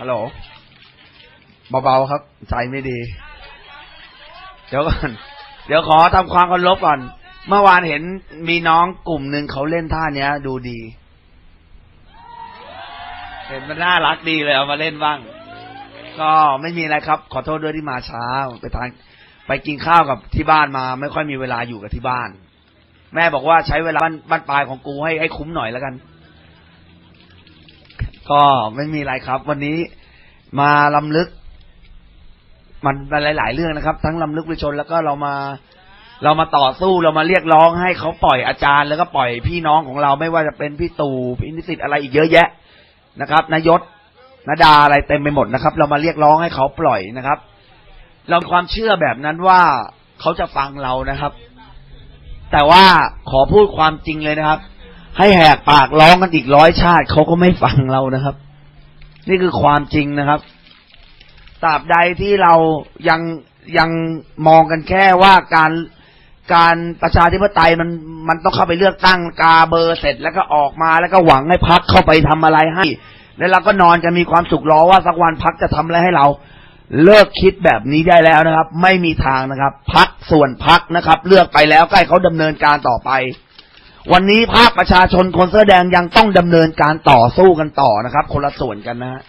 ฮัลโหลเบาๆครับ ใจไม่ดี เดี๋ยวก่อน เดี๋ยวขอทำความเคารพก่อน เมื่อวานเห็นมีน้องกลุ่มหนึ่งเขาเล่นท่าเนี้ย ดูดี เห็นมันน่ารักดีเลยเอามาเล่นบ้าง ก็ไม่มีอะไรครับ ขอโทษด้วยที่มาช้า ไปทานไปกินข้าวกับที่บ้านมา ไม่ค่อยมีเวลาอยู่กับที่บ้าน แม่บอกว่าใช้เวลาบ้านบ้านปลายของกูให้ให้คุ้มหน่อยแล้วกัน ก็ไม่มีอะไรครับ วันนี้มาลำลึก มันหลาย ๆ เรื่องนะครับ ทั้งลำลึกประชาชนแล้วก็เรามา เรามาต่อสู้เรามาเรียกร้องให้เขาปล่อยอาจารย์ แล้วก็ปล่อยพี่น้องของเราไม่ว่าจะเป็นพี่ตู่พี่นิสิตอะไรอีกเยอะแยะนะครับนายศนาดาอะไรเต็มไปหมดนะครับ เรามาเรียกร้องให้เขาปล่อยนะครับ เราความเชื่อแบบนั้นว่าเขาจะฟังเรานะครับ แต่ว่าขอพูดความจริงเลยนะครับ ให้แหกปากร้องกันอีกร้อยชาติเขาก็ไม่ฟังเรานะครับ นี่คือความจริงนะครับตราบใดที่เรายังยังมองกันแค่ว่าการการประชาธิปไตยมันมันต้องเข้าไปเลือกตั้งกาเบอร์เสร็จแล้วก็ออกมาแล้วก็หวังให้พักเข้าไปทำอะไรให้ แล้วเราก็นอนกันมีความสุขรอว่าสักวันพักจะทำอะไรให้เรา เลิกคิดแบบนี้ได้แล้วนะครับ ไม่มีทางนะครับ พักส่วนพักนะครับ เลือกไปแล้วใกล้เขาดำเนินการต่อไป วันนี้ภาคประชาชนคนเสื้อแดงยังต้องดำเนินการต่อสู้กันต่อนะครับ คนละส่วนกันนะฮะ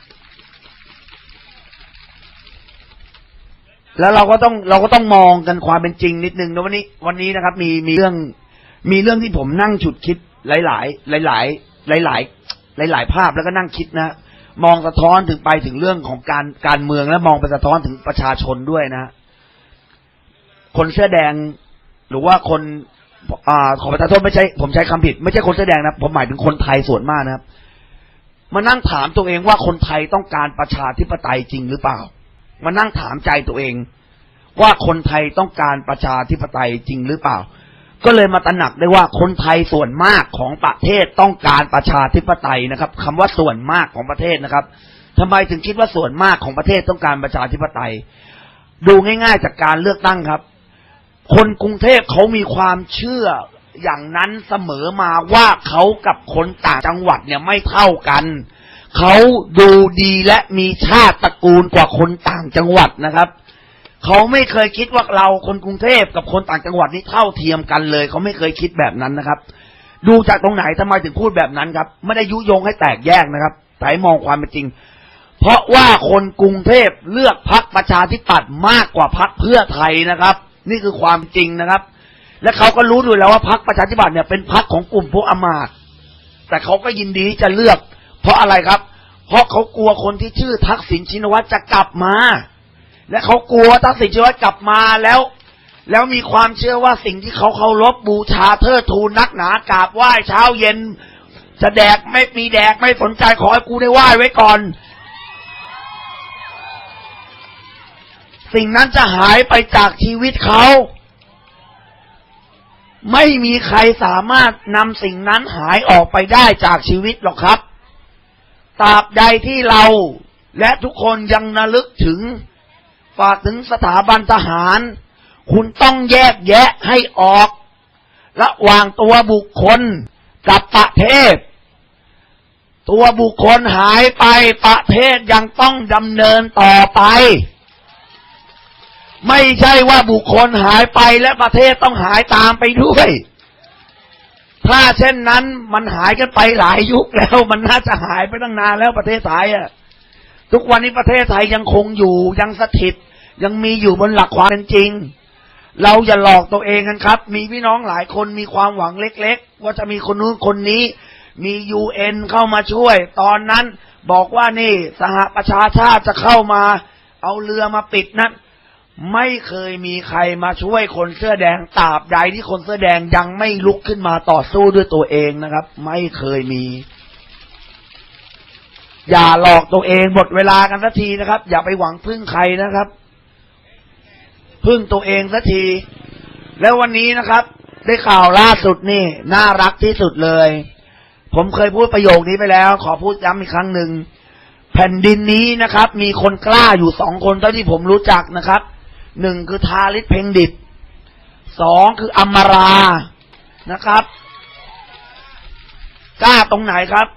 แล้วเราก็ต้องเราก็ต้องมองกันความเป็นจริงนิดนึงนะวันนี้ วันนี้นะครับ มีมีเรื่อง มีเรื่องที่ผมนั่งฉุดคิดหลายๆหลายๆหลายๆหลายๆภาพแล้วก็นั่งคิดนะมองสะท้อนถึงไปถึงเรื่องของการการเมืองและมองไปสะท้อนถึงประชาชนด้วยนะคนเสื้อแดงหรือว่าคน อ่าขอประทานโทษไม่ใช่ผมใช้คำผิด ไม่ใช่คนเสื้อแดงนะ ผมหมายถึงคนไทยส่วนมากนะครับ มานั่งถามตัวเองว่าคนไทยต้องการประชาธิปไตยจริงหรือเปล่า มานั่งถามใจตัวเอง ว่าคนไทยต้องการประชาธิปไตยจริงหรือเปล่า ก็เลยมาตระหนักได้ว่าคนไทยส่วนมากของประเทศต้องการประชาธิปไตยนะครับคำว่าส่วนมากของประเทศนะครับทำไมถึงคิดว่าส่วนมากของประเทศต้องการประชาธิปไตย ดูง่าย ๆ จากการเลือกตั้งครับ คนกรุงเทพเขามีความเชื่ออย่างนั้นเสมอมาว่าเขากับคนต่างจังหวัดเนี่ยไม่เท่ากัน เขาดูดีและมีชาติตระกูลกว่าคนต่างจังหวัดนะครับ เขาไม่เคยคิดว่าเราคนกรุงเทพกับคนต่างจังหวัดนี่เท่าเทียมกันเลย เขาไม่เคยคิดแบบนั้นนะครับ ดูจากตรงไหนทำไมถึงพูดแบบนั้นครับ ไม่ได้ยุยงให้แตกแยกนะครับแต่มองความเป็นจริง เพราะว่าคนกรุงเทพเลือกพักประชาธิปัตย์มากกว่าพักเพื่อไทยนะครับ นี่คือความจริงนะครับ และเขาก็รู้ด้วยแล้วว่าพักประชาธิปัตย์เนี่ยเป็นพักของกลุ่มพวกอมาตย์แต่เขาก็ยินดีจะเลือก เพราะอะไรครับ เพราะเขากลัวคนที่ชื่อทักษิณชินวัตรจะกลับมา และเขากลัวทักษิณชินวัตรกลับมาแล้ว แล้วมีความเชื่อว่าสิ่งที่เขาเคารพบูชาเทิดทูนนักหนากราบไหว้เช้าเย็นจะแดกไม่มีแดกไม่สนใจขอให้กูได้ไหว้ไว้ก่อน สิ่งนั้นจะหายไปจากชีวิตเขา ไม่มีใครสามารถนำสิ่งนั้นหายออกไปได้จากชีวิตหรอกครับตราบใดที่เราและทุกคนยังระลึกถึงฝากถึงสถาบันทหาร คุณต้องแยกแยะให้ออกระหว่างตัวบุคคลกับประเทศ ตัวบุคคลหายไปประเทศยังต้องดำเนินต่อไป ไม่ใช่ว่าบุคคลหายไปและประเทศต้องหายตามไปด้วย ถ้าเช่นนั้นมันหายกันไปหลายยุคแล้ว มันน่าจะหายไปตั้งนานแล้วประเทศไทยอะ ทุกวันนี้ประเทศไทยยังคงอยู่ยังสถิต ยังมีอยู่บนหลักความเป็นจริง เราอย่าหลอกตัวเองกันครับ มีพี่น้องหลายคนมีความหวังเล็ก ๆ ว่าจะมีคนนู้นคนนี้ มียูเอ็นเข้ามาช่วย ตอนนั้นบอกว่านี่สหประชาชาติจะเข้ามา เอาเรือมาปิดนั้น ไม่เคยมีใครมาช่วยคนเสื้อแดงตราบใดที่คนเสื้อแดงยังไม่ลุกขึ้นมาต่อสู้ด้วยตัวเองนะครับ ไม่เคยมี อย่าหลอกตัวเองหมดเวลากันสักทีนะครับ อย่าไปหวังพึ่งใครนะครับ พึ่งตัวเองสักที แล้ววันนี้นะครับ ได้ข่าวล่าสุดนี่ น่ารักที่สุดเลย ผมเคยพูดประโยคนี้ไปแล้ว ขอพูดย้ำอีกครั้งหนึ่งแผ่นดินนี้นะครับ มีคนกล้าอยู่สองคนเท่าที่ผมรู้จักนะครับ หนึ่งคือทาริศเพงดิบสองคืออมรานะครับ กล้าตรงไหนครับ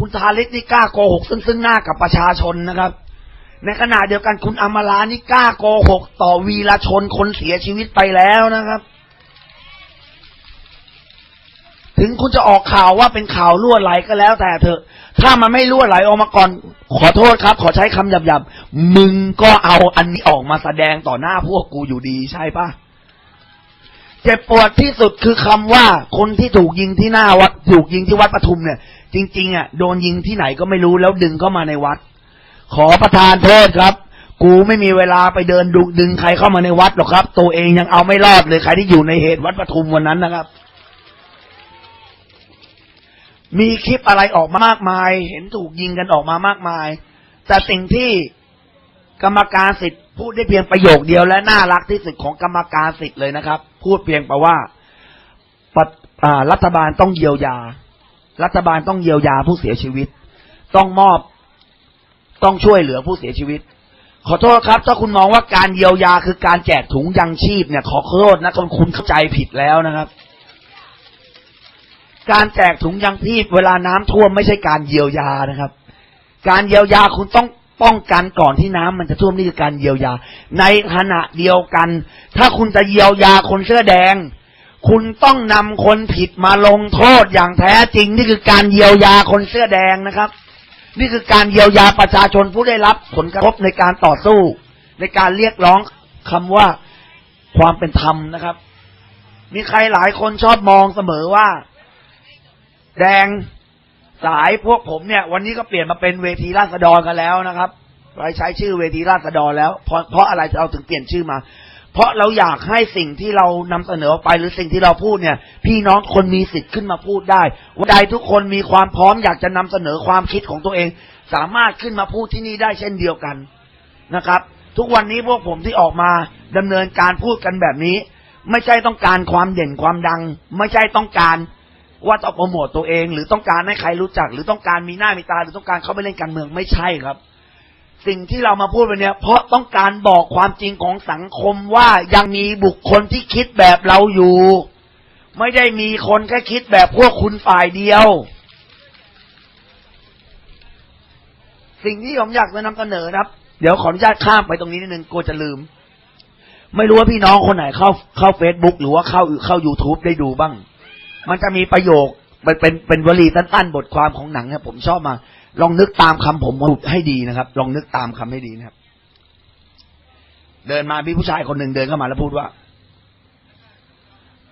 คุณทาริศนี่กล้าโกหกซึ่งซึ่งหน้ากับประชาชนนะครับ ในขณะเดียวกันคุณอมรานี่กล้าโกหกต่อวีรชนคนเสียชีวิตไปแล้วนะครับ ถึงคุณจะออกข่าวว่าเป็นข่าวรั่วไหลก็แล้วแต่เถอะ ถ้ามันไม่รั่วไหลออกมาก่อน ขอโทษครับ ขอใช้คำหยาบๆมึงก็เอาอันนี้ออกมาแสดงต่อหน้าพวกกูอยู่ดีใช่ปะเจ็บปวดที่สุดคือคำว่าคนที่ถูกยิงที่หน้าวัด ถูกยิงที่วัดปทุมเนี่ย จริง ๆ อะ โดนยิงที่ไหนก็ไม่รู้แล้วดึงเข้ามาในวัด ขอประทานโทษครับ กูไม่มีเวลาไปเดินดุดึงใครเข้ามาในวัดหรอกครับ ตัวเองยังเอาไม่รอดเลยใครที่อยู่ในเหตุวัดปทุมวันนั้นนะครับ มีคลิปอะไรออกมามากมาย เห็นถูกยิงกันออกมามากมาย แต่สิ่งที่กรรมการสิทธิ์พูดได้เพียงประโยคเดียวและน่ารักที่สุดของกรรมการสิทธิ์เลยนะครับ พูดเพียงแปลว่าปรัฐบาลต้องเยียวยา รัฐบาลต้องเยียวยาผู้เสียชีวิต ต้องมอบต้องช่วยเหลือผู้เสียชีวิต ขอโทษครับ ถ้าคุณมองว่าการเยียวยาคือการแจกถุงยังชีพเนี่ย ขอโทษนะคุณคุณเข้าใจผิดแล้วนะครับ การแจกถุงยังชีพเวลาน้ำท่วมไม่ใช่การเยียวยานะครับ การเยียวยาคุณต้องป้องกันก่อนที่น้ำมันจะท่วมนี่คือการเยียวยา ในขณะเดียวกัน ถ้าคุณจะเยียวยาคนเสื้อแดง คุณต้องนำคนผิดมาลงโทษอย่างแท้จริง นี่คือการเยียวยาคนเสื้อแดงนะครับ นี่คือการเยียวยาประชาชนผู้ได้รับผลกระทบในการต่อสู้ ในการเรียกร้องคำว่าความเป็นธรรมนะครับ มีใครหลายคนชอบมองเสมอว่า แดงสายพวกผมเนี่ย วันนี้ก็เปลี่ยนมาเป็นเวทีราษฎรกันแล้วนะครับเราใช้ชื่อเวทีราษฎรแล้ว เพราะเพราะอะไรเราถึงเปลี่ยนชื่อมา เพราะเราอยากให้สิ่งที่เรานำเสนอไปหรือสิ่งที่เราพูดเนี่ย พี่น้องคนมีสิทธิ์ขึ้นมาพูดได้วันใดทุกคนมีความพร้อมอยากจะนำเสนอความคิดของตัวเอง สามารถขึ้นมาพูดที่นี่ได้เช่นเดียวกันนะครับ ทุกวันนี้พวกผมที่ออกมาดำเนินการพูดกันแบบนี้ ไม่ใช่ต้องการความเด่นความดัง ไม่ใช่ต้องการ ว่าต้องโปรโมตตัวเอง หรือต้องการให้ใครรู้จัก หรือต้องการมีหน้ามีตา หรือต้องการเข้าไปเล่นการเมืองไม่ใช่ครับ สิ่งที่เรามาพูดวันนี้เพราะต้องการบอกความจริงของสังคมว่ายังมีบุคคลที่คิดแบบเราอยู่ ไม่ได้มีคนแค่คิดแบบพวกคุณฝ่ายเดียว สิ่งที่ผมอยากจะนำเสนอครับ เดี๋ยวขออนุญาตข้ามไปตรงนี้นิดนึงกลัวจะลืม ไม่รู้ว่าพี่น้องคนไหนเข้าเข้าเฟซบุ๊กหรือว่าเข้าเข้า YouTube ได้ดูบ้าง มันจะมีประโยคมันเป็นเป็นวลีสั้นๆบทความของหนังเนี่ยผมชอบมา ลองนึกตามคำผมให้ดีนะครับ ลองนึกตามคำให้ดีนะครับ เดินมามีผู้ชายคนหนึ่งเดินเข้ามาแล้วพูดว่า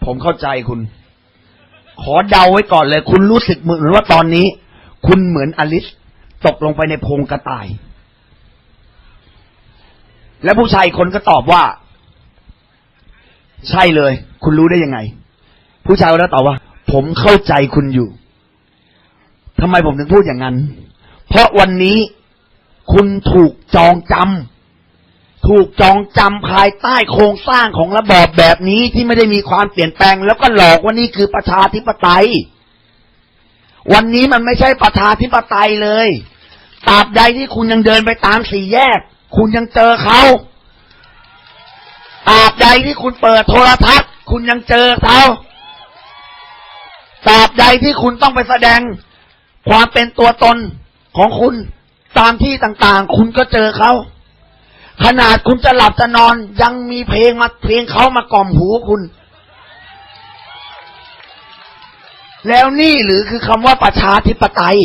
ผมเข้าใจคุณ ขอเดาไว้ก่อนเลย คุณรู้สึกเหมือนว่าตอนนี้ คุณเหมือนอลิสตกลงไปในโพรงกระต่าย และผู้ชายคนก็ตอบว่า ใช่เลย คุณรู้ได้ยังไง ผู้ชายคนนั้นตอบว่า ผมเข้าใจคุณอยู่ทำไมผมถึงพูดอย่างนั้น เพราะวันนี้คุณถูกจองจำถูกจองจำภายใต้โครงสร้างของระบอบแบบนี้ที่ไม่ได้มีความเปลี่ยนแปลง แล้วก็หลอกว่านี่คือประชาธิปไตย วันนี้มันไม่ใช่ประชาธิปไตยเลยตราบใดที่คุณยังเดินไปตามสี่แยก คุณยังเจอเขาตราบใดที่คุณเปิดโทรทัศน์ คุณยังเจอเขา ตราบใดที่คุณต้องไปแสดงความเป็นตัวตนของคุณตามที่ต่างๆ คุณก็เจอเขา ขนาดคุณจะหลับจะนอนยังมีเพลงมาเพลงเขามากล่อมหูคุณ แล้วนี่หรือคือคำว่าประชาธิปไตย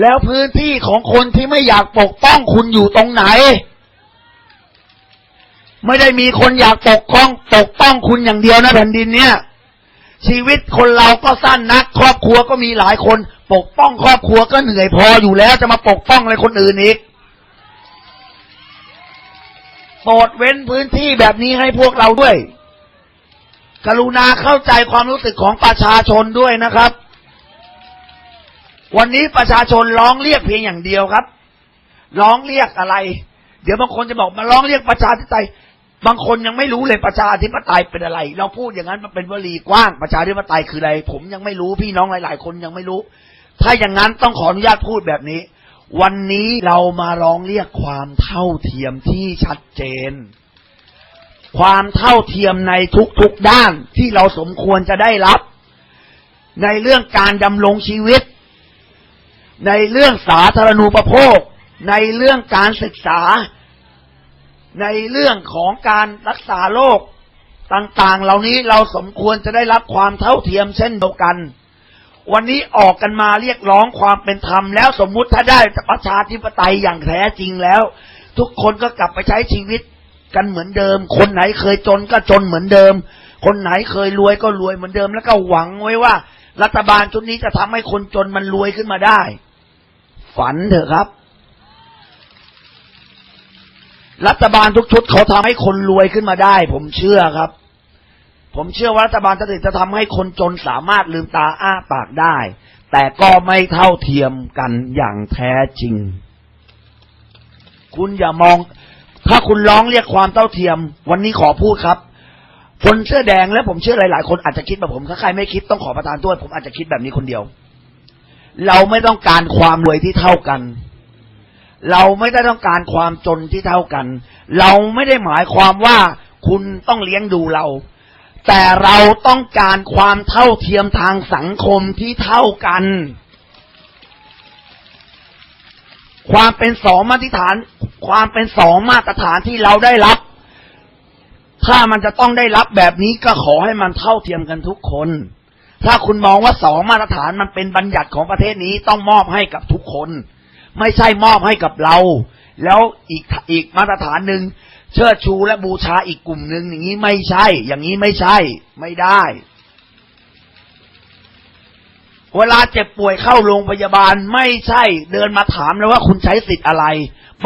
แล้วพื้นที่ของคนที่ไม่อยากปกป้องคุณอยู่ตรงไหน ไม่ได้มีคนอยากปกป้อง ปกป้องคุณอย่างเดียวนะแผ่นดินเนี่ย ชีวิตคนเราก็สั้นนัก ครอบครัวก็มีหลายคน ปกป้องครอบครัวก็เหนื่อยพออยู่แล้วจะมาปกป้องอะไรคนอื่นอีกโปรดเว้นพื้นที่แบบนี้ให้พวกเราด้วย กรุณาเข้าใจความรู้สึกของประชาชนด้วยนะครับ วันนี้ประชาชนร้องเรียกเพียงอย่างเดียวครับ ร้องเรียกอะไร เดี๋ยวบางคนจะบอกมาร้องเรียกประชาธิปไตย บางคนยังไม่รู้เลยประชาธิปไตยเป็นอะไร เราพูดอย่างนั้นมันเป็นวลีกว้างประชาธิปไตยคืออะไร ผมยังไม่รู้พี่น้องหลาย ๆ คนยังไม่รู้ ถ้าอย่างนั้นต้องขออนุญาตพูดแบบนี้ วันนี้เรามาร้องเรียกความเท่าเทียมที่ชัดเจน ความเท่าเทียมในทุกๆด้านที่เราสมควรจะได้รับ ในเรื่องการดำรงชีวิต ในเรื่องสาธารณูปโภค ในเรื่องการศึกษา ในเรื่องของการรักษาโรคต่างๆ เหล่านี้เราสมควรจะได้รับความเท่าเทียมเช่นเดียวกัน วันนี้ออกกันมาเรียกร้องความเป็นธรรมแล้วสมมุติถ้าได้ประชาธิปไตยอย่างแท้จริงแล้ว ทุกคนก็กลับไปใช้ชีวิตกันเหมือนเดิม คนไหนเคยจนก็จนเหมือนเดิม คนไหนเคยรวยก็รวยเหมือนเดิม แล้วก็หวังไว้ว่า รัฐบาลชุดนี้จะทำให้คนจนมันรวยขึ้นมาได้ ฝันเถอะครับ รัฐบาลทุกชุดเขาทำให้คนรวยขึ้นมาได้ ผมเชื่อครับ ผมเชื่อว่ารัฐบาลจะจะทำให้คนจนสามารถลืมตาอ้าปากได้ แต่ก็ไม่เท่าเทียมกันอย่างแท้จริง คุณอย่ามอง ถ้าคุณร้องเรียกความเท่าเทียม วันนี้ขอพูดครับ คนเสื้อแดงและผมเชื่อหลาย ๆ คนอาจจะคิดแบบผมถ้าใครไม่คิดต้องขอประทานโทษผมอาจจะคิดแบบนี้คนเดียว เราไม่ต้องการความรวยที่เท่ากัน เราไม่ได้ต้องการความจนที่เท่ากัน เราไม่ได้หมายความว่าคุณต้องเลี้ยงดูเรา แต่เราต้องการความเท่าเทียมทางสังคมที่เท่ากัน ความเป็นสองมาตรฐาน ความเป็นสองมาตรฐานที่เราได้รับ ถ้ามันจะต้องได้รับแบบนี้ก็ขอให้มันเท่าเทียมกันทุกคน ถ้าคุณมองว่าสองมาตรฐานมันเป็นบัญญัติของประเทศนี้ต้องมอบให้กับทุกคน ไม่ใช่มอบให้กับเรา แล้วอีกอีกมาตรฐานหนึ่งเชิดชูและบูชาอีกกลุ่มหนึ่งอย่างนี้ไม่ใช่ อย่างนี้ไม่ใช่ ไม่ได้ เวลาเจ็บป่วยเข้าโรงพยาบาลไม่ใช่ เดินมาถามแล้วว่าคุณใช้สิทธิ์อะไร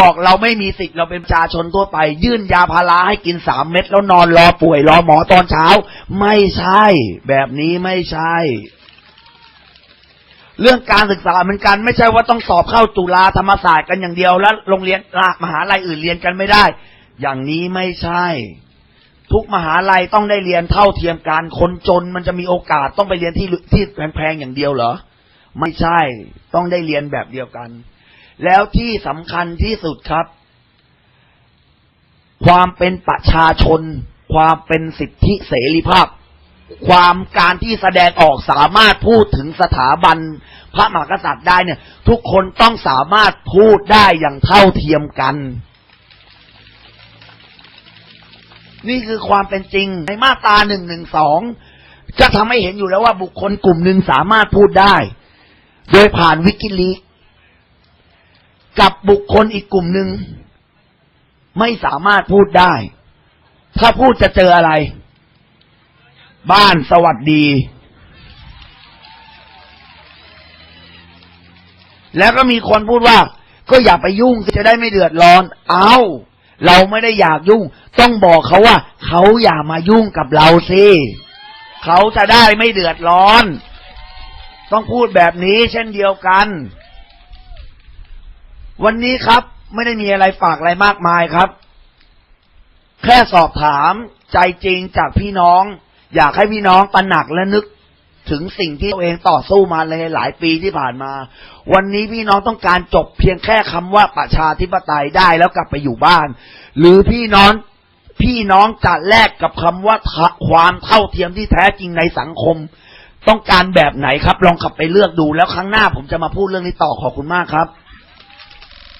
บอกเราไม่มีสิทธิ์เราเป็นประชาชนทั่วไป ยื่นยาพาราให้กินสามเม็ดแล้วนอนรอป่วยรอหมอตอนเช้า ไม่ใช่ แบบนี้ไม่ใช่ เรื่องการศึกษาเหมือนกันไม่ใช่ว่าต้องสอบเข้าจุฬาธรรมศาสตร์กันอย่างเดียวแล้วโรงเรียนรามหาลัยอื่นเรียนกันไม่ได้ อย่างนี้ไม่ใช่ ทุกมหาลัยต้องได้เรียนเท่าเทียมกันคนจนมันจะมีโอกาสต้องไปเรียนที่ที่แพงๆอย่างเดียวเหรอไม่ใช่ต้องได้เรียนแบบเดียวกัน แล้วที่สำคัญที่สุดครับ ความเป็นประชาชน ความเป็นสิทธิเสรีภาพ ความการที่แสดงออกสามารถพูดถึงสถาบัน พระมหากษัตริย์ได้เนี่ย ทุกคนต้องสามารถพูดได้อย่างเท่าเทียมกัน นี่คือความเป็นจริงในมาตราหนึ่งหนึ่งสองจะทำให้เห็นอยู่แล้วว่าบุคคลกลุ่มหนึ่งสามารถพูดได้ โดยผ่านวิกิลีกกับบุคคลอีกกลุ่มหนึ่งไม่สามารถพูดได้ ถ้าพูดจะเจออะไร บ้านสวัสดี แล้วก็มีคนพูดว่า ก็อย่าไปยุ่งจะได้ไม่เดือดร้อน เอาเราไม่ได้อยากยุ่ง ต้องบอกเขาว่า เขาอย่ามายุ่งกับเราสิเขาจะได้ไม่เดือดร้อน ต้องพูดแบบนี้เช่นเดียวกัน วันนี้ครับไม่ได้มีอะไรฝากอะไรมากมายครับ แค่สอบถามใจจริงจากพี่น้อง อยากให้พี่น้องตระหนักและนึกถึงสิ่งที่ตัวเองต่อสู้มาในหลายปีที่ผ่านมา วันนี้พี่น้องต้องการจบเพียงแค่คำว่าประชาธิปไตยได้แล้วกลับไปอยู่บ้าน หรือพี่น้องพี่น้องจะแลกกับคำว่าความเท่าเทียมที่แท้จริงในสังคม ต้องการแบบไหนครับ ลองขับไปเลือกดูแล้วครั้งหน้าผมจะมาพูดเรื่องนี้ต่อขอบคุณมากครับ